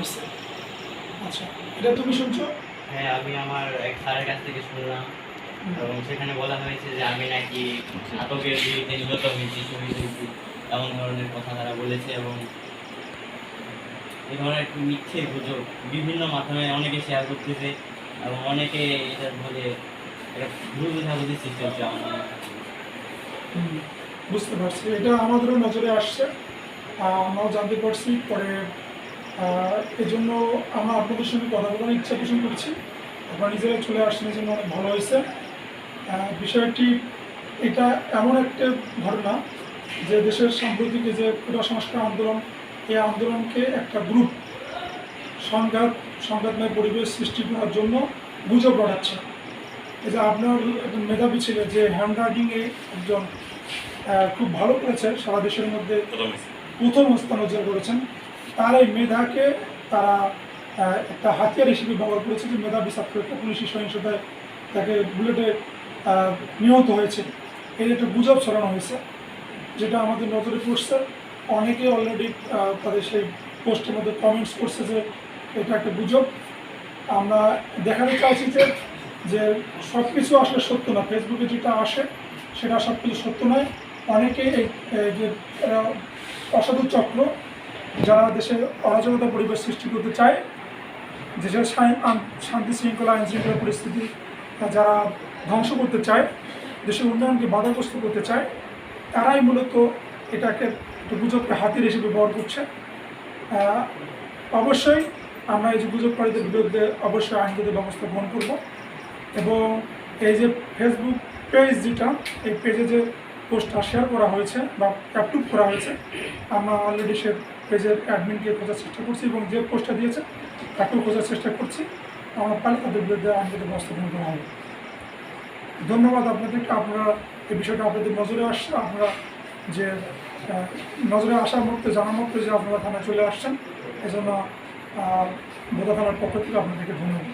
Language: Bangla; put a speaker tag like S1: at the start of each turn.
S1: হয়েছে আচ্ছা এটা তুমি শুনছো?
S2: হ্যাঁ আমি আমার এক স্যারের কাছ থেকে শুনলাম। এবং সেখানে বলা হয়েছে যে আমি নাকি আটকের বিরুদ্ধে নিহত হয়েছি শহীদ হয়েছি এমন ধরনের কথা তারা বলেছে এবং এই ধরনের একটি মিথ্যে গুজব বিভিন্ন মাধ্যমে অনেকে শেয়ার করতেছে এবং অনেকে এটার মধ্যে একটা ভুল বোঝাবুঝি সৃষ্টি হচ্ছে আমার
S1: বুঝতে পারছি। এটা আমাদেরও নজরে আসছে। আমরাও জানতে পারছি পরে আহ, এই জন্য আমরা আপনাদের সঙ্গে কথা বলার ইচ্ছা পোষণ করছি। আপনারা নিজেরা চলে আসছেন এই জন্য অনেক ভালো হয়েছে। বিষয়টি এটা এমন একটা ঘটনা যে দেশের সাম্প্রতিক যে কোটা সংস্কার আন্দোলন এই আন্দোলনকে একটা গ্রুপ সংঘাত সংঘাতময় পরিবেশ সৃষ্টি করার জন্য গুজব রটাচ্ছে। এই যে আপনার একজন মেধাবী ছিলেন যে হ্যান্ড রাইটিংয়ে একজন খুব ভালো করেছে সারা দেশের মধ্যে প্রথম স্থান অর্জন করেছেন। তার এই মেধাকে তারা একটা হাতিয়ার হিসেবে ব্যবহার করেছে যে মেধাবী ছাত্রকে পুলিশি সহিংসতায় তাকে বুলেটে নিহত হয়েছে। এই একটা গুজব ছড়ানো হয়েছে, যেটা আমাদের নজরে পড়ছে, অনেকে অলরেডি তাদের সেই পোস্টের মধ্যে কমেন্টস করছে যে এটা একটা গুজব। আমরা দেখাতে চাইছি যে যে সব কিছু আসলে সত্য না। ফেসবুকে যেটা আসে, সেটা সব কিছু সত্য নয়। অনেকে এই যে অসাধু চক্র যারা দেশে অরাজকতা পরিবেশ সৃষ্টি করতে চায়, দেশের শান্তি শৃঙ্খলা, আইন শৃঙ্খলা পরিস্থিতি যারা ধ্বংস করতে চায়, দেশের উন্নয়নকে বাধাগ্রস্ত করতে চায়, তারাই মূলত এটাকে গুজবকে হাতির হিসেবে ব্যবহার করছে। অবশ্যই আমরা এই যে গুজবকারীদের বিরুদ্ধে অবশ্যই আইনগত ব্যবস্থা গ্রহণ করব এবং এই যে ফেসবুক পেজ যেটা, এই পেজে যে পোস্টটা শেয়ার করা হয়েছে বা অ্যাপ্রুভ করা হয়েছে। আমরা অলরেডি সে পেজের অ্যাডমিনকে খোঁজার চেষ্টা করছি এবং যে পোস্টটা দিয়েছে, তাকেও খোঁজার চেষ্টা করছি। আমরা পালে তাদের বিরুদ্ধে আইনগত ব্যবস্থা গ্রহণ করা হবে। ধন্যবাদ আপনাদেরকে। আপনারা এই বিষয়টা আপনাদের নজরে আসছে। আপনারা যে নজরে আসা মধ্যে জানা মুহূর্তে যে আপনারা থানায় চলে আসছেন, এজন্য বোধা থানার পক্ষ থেকে আপনাদেরকে ধন্যবাদ।